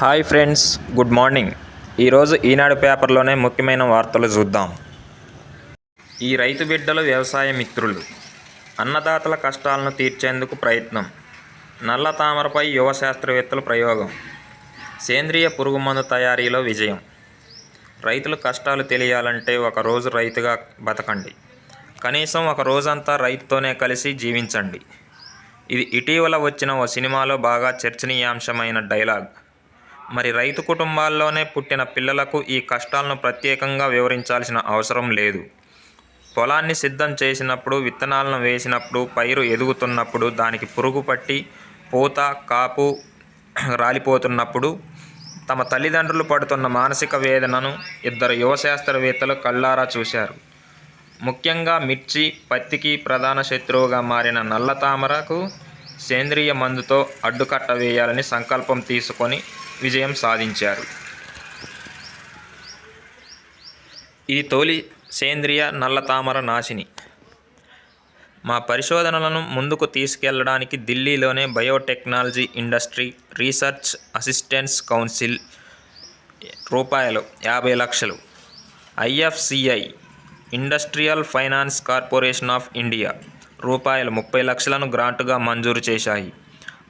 Hi friends good morning. ఈరోజు ఈనాడు పేపర్లోనే ముఖ్యమైన వార్తలు చూద్దాం. ఈ రైతు బిడ్డలు వ్యవసాయ మిత్రులు అన్నదాతల కష్టాలను తీర్చేందుకు ప్రయత్నం నల్ల తామరపై యువ శాస్త్రవేత్తల ప్రయోగం సేంద్రియ పురుగుమందు తయారీలో విజయం. రైతుల కష్టాలు తెలియాలంటే ఒక రోజు రైతుగా బతకండి. కనీసం ఒక రోజంతా రైతుతోనే కలిసి జీవించండి. ఇది ఇటీవల వచ్చిన ఓ సినిమాలో బాగా చర్చనీయాంశమైన డైలాగ్. మరి రైతు కుటుంబాల్లోనే పుట్టిన పిల్లలకు ఈ కష్టాలను ప్రత్యేకంగా వివరించాల్సిన అవసరం లేదు. పొలాన్ని సిద్ధం చేసినప్పుడు విత్తనాలను వేసినప్పుడు పైరు ఎదుగుతున్నప్పుడు దానికి పురుగు పట్టి పూత కాపు రాలిపోతున్నప్పుడు తమ తల్లిదండ్రులు పడుతున్న మానసిక వేదనను ఇద్దరు యువ శాస్త్రవేత్తలు కళ్ళారా చూశారు. ముఖ్యంగా మిర్చి పత్తికి ప్రధాన శత్రువుగా మారిన నల్ల తామరకు సేంద్రియ మందుతో అడ్డుకట్ట వేయాలని సంకల్పం తీసుకొని విజయం సాధించారు. ఇది తొలి సేంద్రియ నల్ల తామర నాశిని. మా పరిశోధనలను ముందుకు తీసుకెళ్ళడానికి ఢిల్లీలోనే biotechnology industry research assistance council రూపాయలు యాభై లక్షలు. IFCI industrial finance corporation of India రూపాయలు ముప్పై లక్షలను గ్రాంటుగా మంజూరు చేశాయి.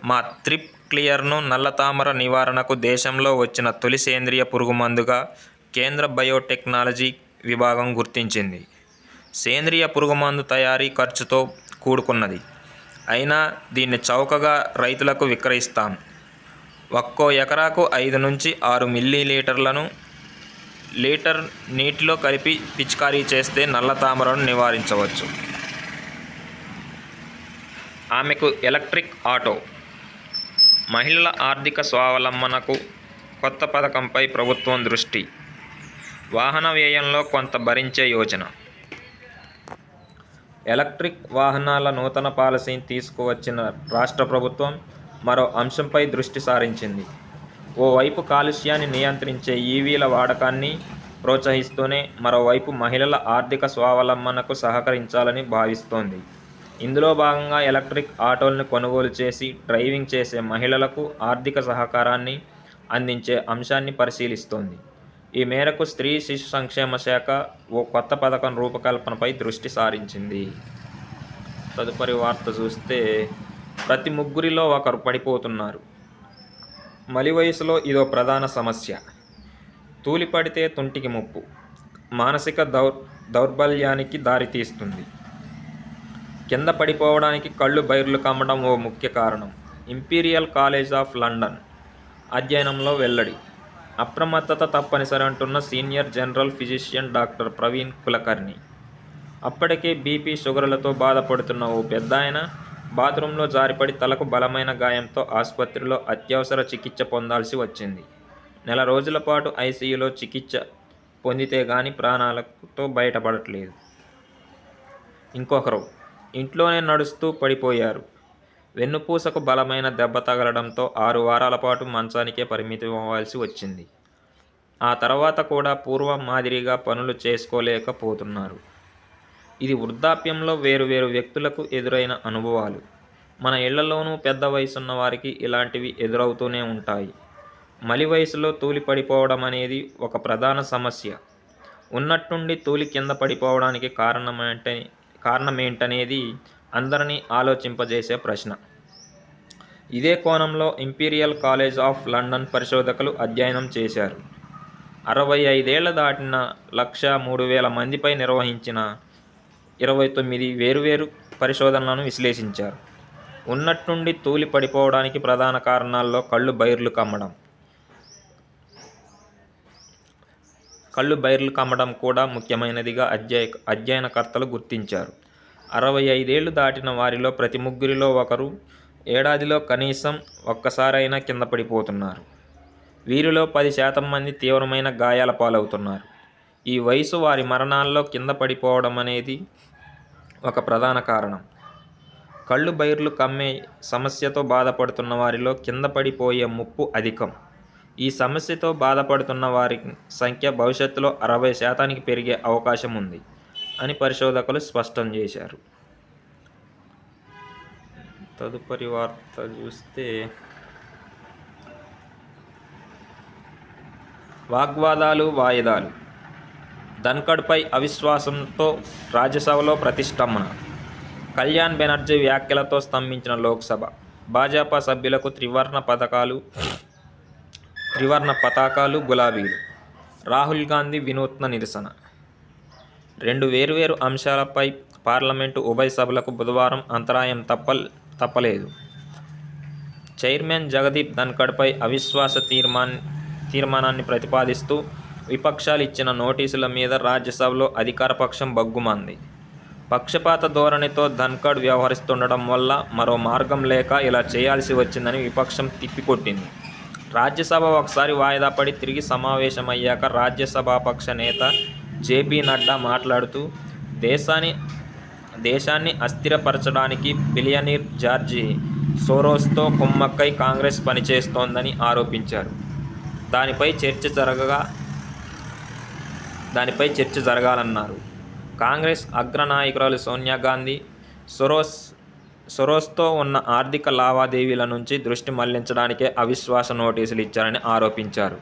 మా త్రిప్ క్లియర్ను నల్లతామర నివారణకు దేశంలో వచ్చిన తొలి సేంద్రియ పురుగుమందుగా కేంద్ర బయోటెక్నాలజీ విభాగం గుర్తించింది. సేంద్రియ పురుగుమందు తయారీ ఖర్చుతో కూడుకున్నది. అయినా దీన్ని చౌకగా రైతులకు విక్రయిస్తాం. ఒక్కో ఎకరాకు ఐదు నుంచి ఆరు మిల్లీ లీటర్లను లీటర్ నీటిలో కలిపి పిచికారీ చేస్తే నల్ల తామరను నివారించవచ్చు. ఆమెకు ఎలక్ట్రిక్ ఆటో మహిళల ఆర్థిక స్వావలంబనకు కొత్త పథకంపై ప్రభుత్వం దృష్టి. వాహన వ్యయంలో కొంత భరించే యోజన. ఎలక్ట్రిక్ వాహనాల నూతన పాలసీని తీసుకువచ్చిన రాష్ట్ర ప్రభుత్వం మరో అంశంపై దృష్టి సారించింది. ఓవైపు కాలుష్యాన్ని నియంత్రించే ఈవీల వాడకాన్ని ప్రోత్సహిస్తూనే మరోవైపు మహిళల ఆర్థిక స్వావలంబనకు సహకరించాలని భావిస్తోంది. ఇందులో భాగంగా ఎలక్ట్రిక్ ఆటోలను కొనుగోలు చేసి డ్రైవింగ్ చేసే మహిళలకు ఆర్థిక సహకారాన్ని అందించే అంశాన్ని పరిశీలిస్తోంది. ఈ మేరకు స్త్రీ శిశు సంక్షేమ శాఖ ఓ కొత్త పథకం రూపకల్పనపై దృష్టి సారించింది. తదుపరి వార్త చూస్తే ప్రతి ముగ్గురిలో ఒకరు పడిపోతున్నారు. మలి వయసులో ఇదో ప్రధాన సమస్య. తూలిపడితే తుంటికి ముప్పు. మానసిక దౌర్ దౌర్బల్యానికి దారితీస్తుంది. కింద పడిపోవడానికి కళ్ళు బైర్లు కమ్మడం ఓ ముఖ్య కారణం. ఇంపీరియల్ కాలేజ్ ఆఫ్ లండన్ అధ్యయనంలో వెల్లడి. అప్రమత్తత తప్పనిసరి అంటున్న senior general physician doctor Praveen Kulkarni. అప్పటికే బీపీ షుగర్లతో బాధపడుతున్న ఓ పెద్ద ఆయన బాత్రూంలో జారిపడి తలకు బలమైన గాయంతో ఆసుపత్రిలో అత్యవసర చికిత్స పొందాల్సి వచ్చింది. నెల రోజుల పాటు ఐసీయూలో చికిత్స పొందితే గాని ప్రాణాలతో బయటపడట్లేదు. ఇంకొకరు ఇంట్లోనే నడుస్తూ పడిపోయారు. వెన్నుపూసకు బలమైన దెబ్బ తగలడంతో ఆరు వారాల పాటు మంచానికే పరిమితం అవ్వాల్సి వచ్చింది. ఆ తర్వాత కూడా పూర్వం మాదిరిగా పనులు చేసుకోలేకపోతున్నారు. ఇది వృద్ధాప్యంలో వేరు వేరు వ్యక్తులకు ఎదురైన అనుభవాలు. మన ఇళ్ళలోనూ పెద్ద వయసున్న వారికి ఇలాంటివి ఎదురవుతూనే ఉంటాయి. మలి వయసులో తూలి పడిపోవడం అనేది ఒక ప్రధాన సమస్య. ఉన్నట్టుండి తూలి కింద పడిపోవడానికి కారణం ఏంటనేది అందరినీ ఆలోచింపజేసే ప్రశ్న. ఇదే కోణంలో ఇంపీరియల్ కాలేజ్ ఆఫ్ లండన్ పరిశోధకులు అధ్యయనం చేశారు. అరవై ఐదేళ్ళ దాటిన లక్ష మూడు వేల మందిపై నిర్వహించిన ఇరవై తొమ్మిది వేరువేరు పరిశోధనలను విశ్లేషించారు. ఉన్నట్టుండి తూలి పడిపోవడానికి ప్రధాన కారణాల్లో కళ్ళు బైర్లు కమ్మడం. కళ్ళు బైర్లు కమ్మడం కూడా ముఖ్యమైనదిగా అధ్యయ అధ్యయనకర్తలు గుర్తించారు. అరవై ఐదేళ్ళు దాటిన వారిలో ప్రతి ముగ్గురిలో ఒకరు ఏడాదిలో కనీసం ఒక్కసారైనా కింద పడిపోతున్నారు. వీరిలో పది శాతం మంది తీవ్రమైన గాయాల పాలవుతున్నారు. ఈ వయసు వారి మరణాల్లో కింద పడిపోవడం అనేది ఒక ప్రధాన కారణం. కళ్ళు బైర్లు కమ్మే సమస్యతో బాధపడుతున్న వారిలో కింద పడిపోయే ముప్పు అధికం. ఈ సమస్యతో బాధపడుతున్న వారి సంఖ్య భవిష్యత్తులో అరవై శాతానికి పెరిగే అవకాశం ఉంది. అని పరిశోధకులు స్పష్టం చేశారు. తదుపరి వార్త చూస్తే వాగ్వాదాలు వాయిదాలు. ధన్కడ్పై అవిశ్వాసంతో రాజ్యసభలో ప్రతిష్టంభన. కళ్యాణ్ బెనర్జీ వ్యాఖ్యలతో స్తంభించిన లోక్సభ. భాజపా సభ్యులకు త్రివర్ణ పథకాలు త్రివర్ణ పతాకాలు గులాబీలు. రాహుల్ గాంధీ వినూత్న నిరసన. రెండు వేర్వేరు అంశాలపై పార్లమెంటు ఉభయ సభలకు బుధవారం అంతరాయం తప్ప తప్పలేదు. చైర్మన్ జగదీప్ ధన్కడ్పై అవిశ్వాస తీర్మాన్ తీర్మానాన్ని ప్రతిపాదిస్తూ విపక్షాలు ఇచ్చిన నోటీసుల మీద రాజ్యసభలో అధికార పక్షం బగ్గుమంది. పక్షపాత ధోరణితో ధన్కడ్ వ్యవహరిస్తుండడం వల్ల మరో మార్గం లేక ఇలా చేయాల్సి వచ్చిందని విపక్షం తిప్పికొట్టింది. రాజ్యసభ ఒకసారి వాయిదా పడి తిరిగి సమావేశమయ్యాక రాజ్యసభాపక్ష నేత జేపీ నడ్డా మాట్లాడుతూ దేశాన్ని దేశాన్ని అస్థిరపరచడానికి బిలియనీర్ జార్జి సోరోస్తో కుమ్మక్కై కాంగ్రెస్ పనిచేస్తోందని ఆరోపించారు. దానిపై చర్చ జరగగా దానిపై చర్చ జరగాలన్నారు. కాంగ్రెస్ అగ్రనాయకురాలు సోనియా గాంధీ సొరోస్ సొరోస్తో ఉన్న ఆర్థిక లావాదేవీల నుంచి దృష్టి మళ్ళించడానికే అవిశ్వాస నోటీసులు ఇచ్చారని ఆరోపించారు.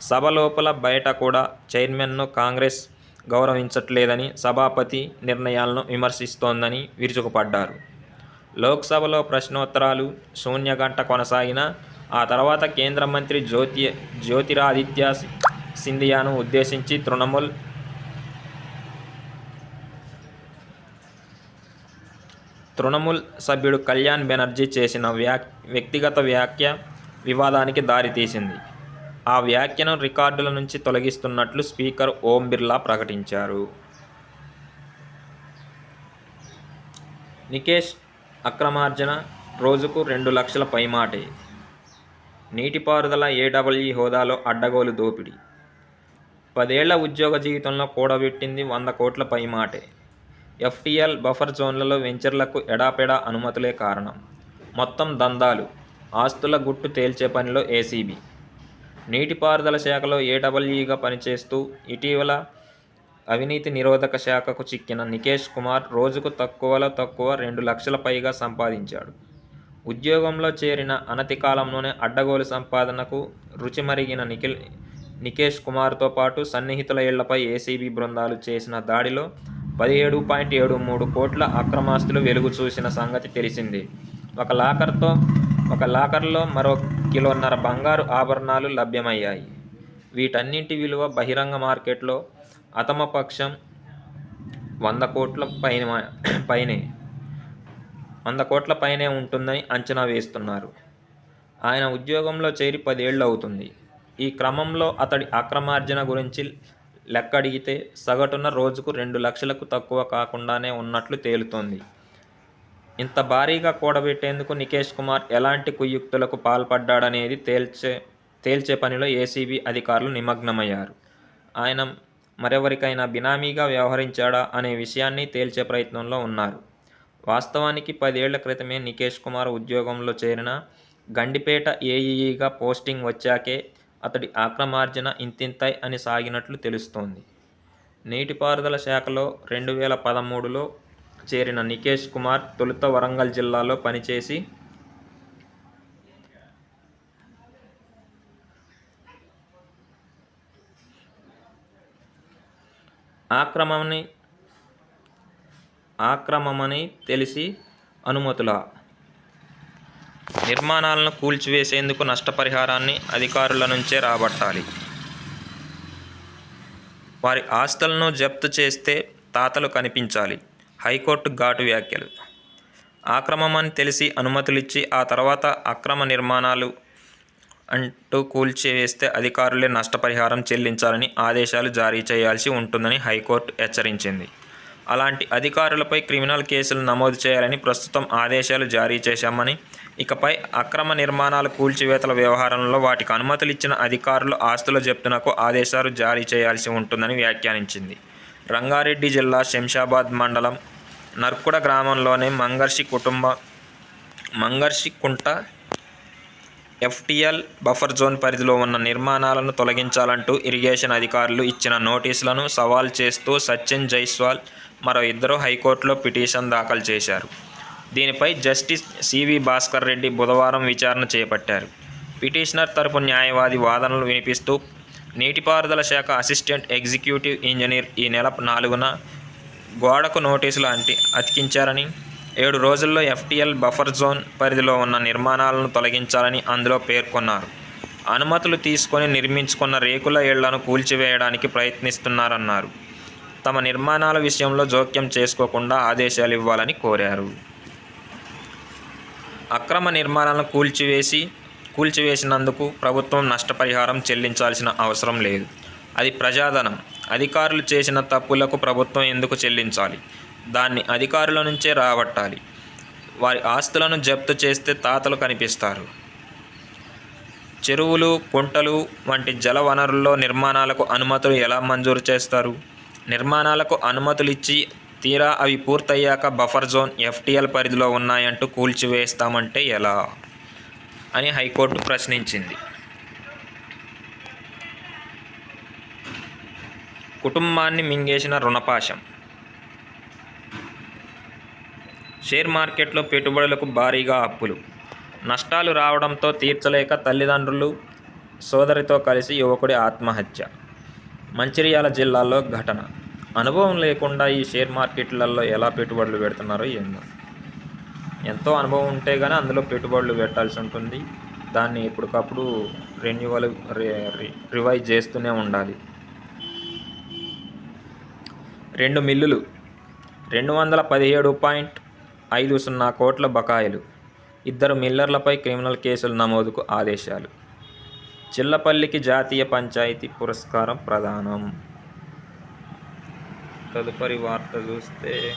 సభ లోపల బయట కూడా చైర్మన్ను కాంగ్రెస్ గౌరవించట్లేదని సభాపతి నిర్ణయాలను విమర్శిస్తోందని విరుచుకుపడ్డారు. లోక్సభలో ప్రశ్నోత్తరాలు శూన్యగంట కొనసాగినా ఆ తర్వాత కేంద్ర మంత్రి జ్యోతి జ్యోతిరాదిత్య సింధియాను ఉద్దేశించి తృణమూల్ తృణమూల్ సభ్యుడు కళ్యాణ్ బెనర్జీ చేసిన వ్యా వ్యక్తిగత వ్యాఖ్య వివాదానికి దారితీసింది. ఆ వ్యాఖ్యను రికార్డుల నుంచి తొలగిస్తున్నట్లు స్పీకర్ ఓం బిర్లా ప్రకటించారు. నికేష్ అక్రమార్జన రోజుకు రెండు లక్షల పైమాటే. నీటిపారుదల ఏడబ్ల్యూ హోదాలో అడ్డగోలు దోపిడీ. పదేళ్ళ ఉద్యోగ జీవితంలో కూడబెట్టింది వంద కోట్ల పైమాటే. ఎఫ్టీఎల్ బఫర్ జోన్లలో వెంచర్లకు ఎడాపెడా అనుమతులే కారణం. మొత్తం దందాలు. ఆస్తుల గుట్టు తేల్చే పనిలో ఏసీబీ. నీటిపారుదల శాఖలో ఏడబ్ల్యూగా పనిచేస్తూ ఇటీవల అవినీతి నిరోధక శాఖకు చిక్కిన నికేష్ కుమార్ రోజుకు తక్కువలో తక్కువ రెండు లక్షల పైగా సంపాదించాడు. ఉద్యోగంలో చేరిన అనతి కాలంలోనే అడ్డగోలు సంపాదనకు రుచి మరిగిన నిఖిల్ నికేష్ కుమార్తో పాటు సన్నిహితుల ఇళ్ళపై ఏసీబీ బృందాలు చేసిన దాడిలో పదిహేడు పాయింట్ ఏడు మూడు కోట్ల అక్రమాస్తులు వెలుగు చూసిన సంగతి తెలిసింది. ఒక లాకర్తో ఒక లాకర్లో మరో కిలోన్నర బంగారు ఆభరణాలు లభ్యమయ్యాయి. వీటన్నింటి విలువ బహిరంగ మార్కెట్లో అతమపక్షం వంద కోట్ల పైన పైనే వంద కోట్ల పైనే ఉంటుందని అంచనా వేస్తున్నారు. ఆయన ఉద్యోగంలో చేరి పదేళ్ళు అవుతుంది. ఈ క్రమంలో అతడి అక్రమార్జన గురించి లెక్కడిగితే సగటున రోజుకు రెండు లక్షలకు తక్కువ కాకుండానే ఉన్నట్లు తేలుతోంది. ఇంత భారీగా కూడబెట్టేందుకు నికేష్ కుమార్ ఎలాంటి కుయుక్తులకు పాల్పడ్డాడనేది తేల్చే తేల్చే పనిలో ఏసీబీ అధికారులు నిమగ్నమయ్యారు. ఆయన మరెవరికైనా బినామీగా వ్యవహరించాడా అనే విషయాన్ని తేల్చే ప్రయత్నంలో ఉన్నారు. వాస్తవానికి పదేళ్ళ క్రితమే నికేష్ కుమార్ ఉద్యోగంలో చేరిన గండిపేట ఏఈఈగా పోస్టింగ్ వచ్చాకే అతడి ఆక్రమార్జన ఇంతింతై అని సాగినట్లు తెలుస్తోంది. నీటిపారుదల శాఖలో రెండు వేల పదమూడులో చేరిన నికేష్ కుమార్ తొలుత వరంగల్ జిల్లాలో పనిచేసి ఆక్రమణని ఆక్రమమని తెలిసి అనుమతుల నిర్మాణాలను కూల్చివేసేందుకు నష్టపరిహారాన్ని అధికారుల నుంచే రాబట్టాలి. వారి ఆస్తులను జప్తు చేస్తే తాతలు కనిపించాలి. హైకోర్టు ఘాటు వ్యాఖ్యలు. ఆక్రమమని తెలిసి అనుమతులిచ్చి ఆ తర్వాత అక్రమ నిర్మాణాలు అంటూ కూల్చివేస్తే అధికారులే నష్టపరిహారం చెల్లించాలని ఆదేశాలు జారీ చేయాల్సి ఉంటుందని హైకోర్టు హెచ్చరించింది. అలాంటి అధికారులపై క్రిమినల్ కేసులు నమోదు చేయాలని ప్రస్తుతం ఆదేశాలు జారీ చేశామని ఇకపై అక్రమ నిర్మాణాల కూల్చివేతల వ్యవహారంలో వాటికి అనుమతులు ఇచ్చిన అధికారులు ఆస్తుల జప్తునకు ఆదేశాలు జారీ చేయాల్సి ఉంటుందని వ్యాఖ్యానించింది. రంగారెడ్డి జిల్లా శంషాబాద్ మండలం నర్కుడ గ్రామంలోని మంగర్షి కుటుంబ Mangarshi Kunta FTL buffer zone పరిధిలో ఉన్న నిర్మాణాలను తొలగించాలంటూ ఇరిగేషన్ అధికారులు ఇచ్చిన నోటీసులను సవాల్ చేస్తూ సచిన్ జైస్వాల్ మరో ఇద్దరు హైకోర్టులో పిటిషన్ దాఖలు చేశారు. దీనిపై జస్టిస్ సివి భాస్కర్ రెడ్డి బుధవారం విచారణ చేపట్టారు. పిటిషనర్ తరపు న్యాయవాది వాదనలు వినిపిస్తూ నీటిపారుదల శాఖ అసిస్టెంట్ ఎగ్జిక్యూటివ్ ఇంజనీర్ ఈ నెల నాలుగున గోడకు నోటీసులు అంటి అతికించారని ఏడు రోజుల్లో ఎఫ్టీఎల్ బఫర్ జోన్ పరిధిలో ఉన్న నిర్మాణాలను తొలగించాలని అందులో పేర్కొన్నారు. అనుమతులు తీసుకొని నిర్మించుకున్న రేకుల ఇళ్ళను కూల్చివేయడానికి ప్రయత్నిస్తున్నారన్నారు. తమ నిర్మాణాల విషయంలో జోక్యం చేసుకోకుండా ఆదేశాలు ఇవ్వాలని కోరారు. అక్రమ నిర్మాణాలను కూల్చివేసి కూల్చివేసినందుకు ప్రభుత్వం నష్టపరిహారం చెల్లించాల్సిన అవసరం లేదు. అది ప్రజాధనం. అధికారులు చేసిన తప్పులకు ప్రభుత్వం ఎందుకు చెల్లించాలి? దాన్ని అధికారుల నుంచే రాబట్టాలి. వారి ఆస్తులను జప్తు చేస్తే తాతలు కనిపిస్తారు. చెరువులు కుంటలు వంటి జల వనరుల్లో నిర్మాణాలకు అనుమతులు ఎలా మంజూరు చేస్తారు? నిర్మాణాలకు అనుమతులు ఇచ్చి తీరా అవి పూర్తయ్యాక బఫర్ జోన్ ఎఫ్టీఎల్ పరిధిలో ఉన్నాయంటూ కూల్చివేస్తామంటే ఎలా? అని హైకోర్టు ప్రశ్నించింది. కుటుంబాన్ని మింగేసిన రుణపాశం. షేర్ మార్కెట్లో పెట్టుబడులకు భారీగా అప్పులు. నష్టాలు రావడంతో తీర్చలేక తల్లిదండ్రులు సోదరితో కలిసి యువకుడి ఆత్మహత్య. మంచిర్యాల జిల్లాలో ఘటన. అనుభవం లేకుండా ఈ షేర్ మార్కెట్లలో ఎలా పెట్టుబడులు పెడుతున్నారో ఏందో. ఎంతో అనుభవం ఉంటే కానీ అందులో పెట్టుబడులు పెట్టాల్సి ఉంటుంది. దాన్ని ఎప్పటికప్పుడు రెన్యువల్ రివైజ్ చేస్తూనే ఉండాలి. రెండు మిల్లులు రెండు వందల పదిహేడు పాయింట్ ఐదు సున్నా కోట్ల బకాయిలు. ఇద్దరు మిల్లర్లపై క్రిమినల్ కేసులు నమోదుకు ఆదేశాలు. చిల్లపల్లికి జాతీయ పంచాయతీ పురస్కారం ప్రదానం. తదుపరి వార్త చూస్తే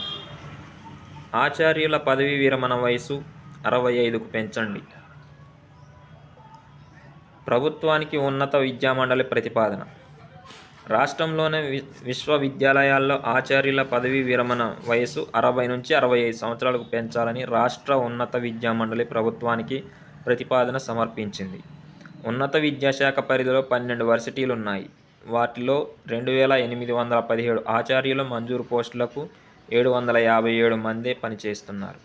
ఆచార్యుల పదవీ విరమణ వయసు అరవై ఐదుకు పెంచండి. ప్రభుత్వానికి ఉన్నత విద్యామండలి ప్రతిపాదన. రాష్ట్రంలోని వి విశ్వవిద్యాలయాల్లో ఆచార్యుల పదవీ విరమణ వయసు అరవై నుంచి అరవై ఐదు సంవత్సరాలకు పెంచాలని రాష్ట్ర ఉన్నత విద్యామండలి ప్రభుత్వానికి ప్రతిపాదన సమర్పించింది. ఉన్నత విద్యాశాఖ పరిధిలో పన్నెండు వర్సిటీలు ఉన్నాయి వాటిలో రెండు వేల ఎనిమిది వందల పదిహేడు ఆచార్యుల మంజూరు పోస్టులకు ఏడు వందల యాభై ఏడు మందే పనిచేస్తున్నారు.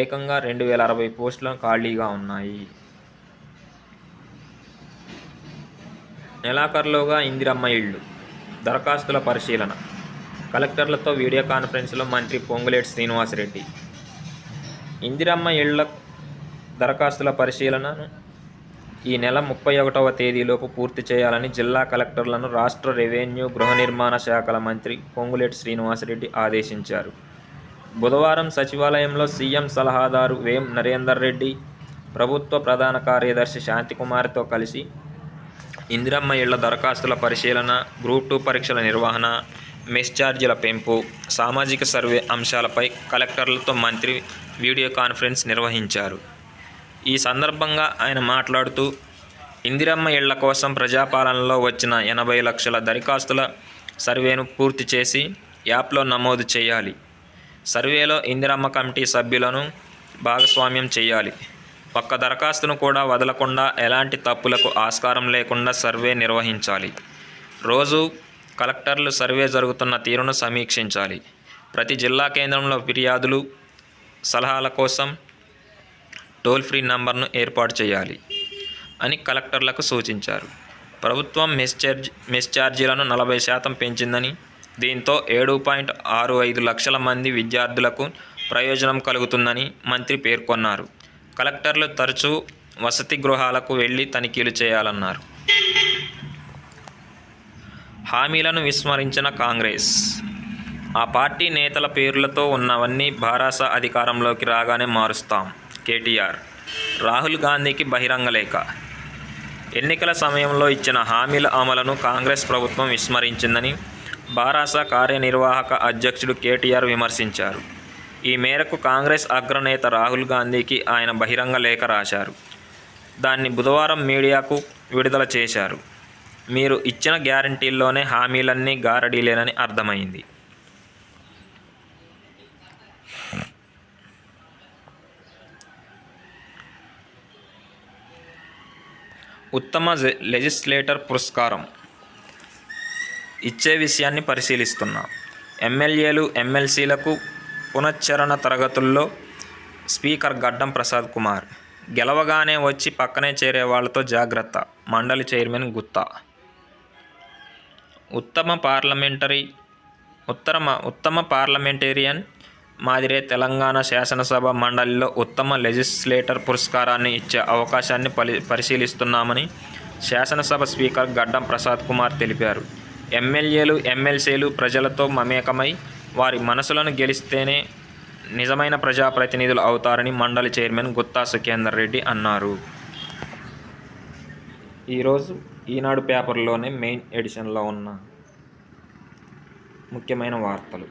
ఏకంగా రెండు వేల అరవై పోస్టులు ఖాళీగా ఉన్నాయి. నెలాఖరులోగా ఇందిరమ్మ ఇళ్ళు. దరఖాస్తుల పరిశీలన. కలెక్టర్లతో వీడియో కాన్ఫరెన్స్లో మంత్రి పొంగులేటి శ్రీనివాసరెడ్డి. ఇందిరమ్మ ఇళ్ళ దరఖాస్తుల పరిశీలనను ఈ నెల ముప్పై ఒకటవ తేదీలోపు పూర్తి చేయాలని జిల్లా కలెక్టర్లను రాష్ట్ర రెవెన్యూ గృహ నిర్మాణ శాఖల మంత్రి పొంగులేటి శ్రీనివాసరెడ్డి ఆదేశించారు. బుధవారం సచివాలయంలో సీఎం సలహాదారు వేం నరేందర్ రెడ్డి ప్రభుత్వ ప్రధాన కార్యదర్శి శాంతికుమార్తో కలిసి ఇందిరమ్మ ఇళ్ళ దరఖాస్తుల పరిశీలన గ్రూప్ టూ పరీక్షల నిర్వహణ మెస్ ఛార్జీల పెంపు సామాజిక సర్వే అంశాలపై కలెక్టర్లతో మంత్రి వీడియో కాన్ఫరెన్స్ నిర్వహించారు. ఈ సందర్భంగా ఆయన మాట్లాడుతూ ఇందిరమ్మ ఇళ్ళ కోసం ప్రజాపాలనలో వచ్చిన ఎనభై లక్షల దరఖాస్తుల సర్వేను పూర్తి చేసి యాప్లో నమోదు చేయాలి. సర్వేలో ఇందిరమ్మ కమిటీ సభ్యులను భాగస్వామ్యం చేయాలి. ఒక్క దరఖాస్తును కూడా వదలకుండా ఎలాంటి తప్పులకు ఆస్కారం లేకుండా సర్వే నిర్వహించాలి. రోజు కలెక్టర్లు సర్వే జరుగుతున్న తీరును సమీక్షించాలి. ప్రతి జిల్లా కేంద్రంలో ఫిర్యాదులు సలహాల కోసం టోల్ ఫ్రీ నంబర్ను ఏర్పాటు చేయాలి అని కలెక్టర్లకు సూచించారు. ప్రభుత్వం మిస్చార్జ్ ఛార్జ్ నలభై శాతం పెంచిందని దీంతో ఏడు పాయింట్ ఆరు ఐదు లక్షల మంది విద్యార్థులకు ప్రయోజనం కలుగుతుందని మంత్రి పేర్కొన్నారు. కలెక్టర్లు తరచూ వసతి గృహాలకు వెళ్ళి తనిఖీలు చేయాలన్నారు. హామీలను విస్మరించిన కాంగ్రెస్. ఆ పార్టీ నేతల పేర్లతో ఉన్నవన్నీ భారాస అధికారంలోకి రాగానే మారుస్తాం. కేటీఆర్. రాహుల్ గాంధీకి బహిరంగ లేఖ ఎన్నికల సమయంలో ఇచ్చిన హామీల అమలును కాంగ్రెస్ ప్రభుత్వం విస్మరించిందని బారాస కార్యనిర్వాహక అధ్యక్షుడు కేటీఆర్ విమర్శించారు. ఈ మేరకు కాంగ్రెస్ అగ్రనేత రాహుల్ గాంధీకి ఆయన బహిరంగ లేఖ రాశారు. దాన్ని బుధవారం మీడియాకు విడుదల చేశారు. మీరు ఇచ్చిన గ్యారంటీల్లోనే హామీలన్నీ గారడీలేనని అర్థమైంది. ఉత్తమ లెజిస్లేటర్ పురస్కారం. ఇచ్చే విషయాన్ని పరిశీలిస్తున్నా. ఎమ్మెల్యేలు ఎమ్మెల్సీలకు పునశ్చరణ తరగతుల్లో స్పీకర్ గడ్డం ప్రసాద్ కుమార్. గెలవగానే వచ్చి పక్కనే చేరే వాళ్ళతో జాగ్రత్త మండలి చైర్మన్ గుత్తా. ఉత్తమ పార్లమెంటరీ ఉత్తమ ఉత్తమ పార్లమెంటేరియన్ మాదిరే తెలంగాణ శాసనసభ మండలిలో ఉత్తమ లెజిస్లేటర్ పురస్కారాన్ని ఇచ్చే అవకాశాన్ని పలి పరిశీలిస్తున్నామని శాసనసభ స్పీకర్ గడ్డం ప్రసాద్ కుమార్ తెలిపారు. ఎమ్మెల్యేలు ఎమ్మెల్సీలు ప్రజలతో మమేకమై వారి మనసులను గెలిస్తేనే నిజమైన ప్రజాప్రతినిధులు అవుతారని మండలి చైర్మన్ గుత్తా సుఖేందర్ రెడ్డి అన్నారు. ఈరోజు ఈనాడు పేపర్లోనే మెయిన్ ఎడిషన్లో ఉన్న ముఖ్యమైన వార్తలు.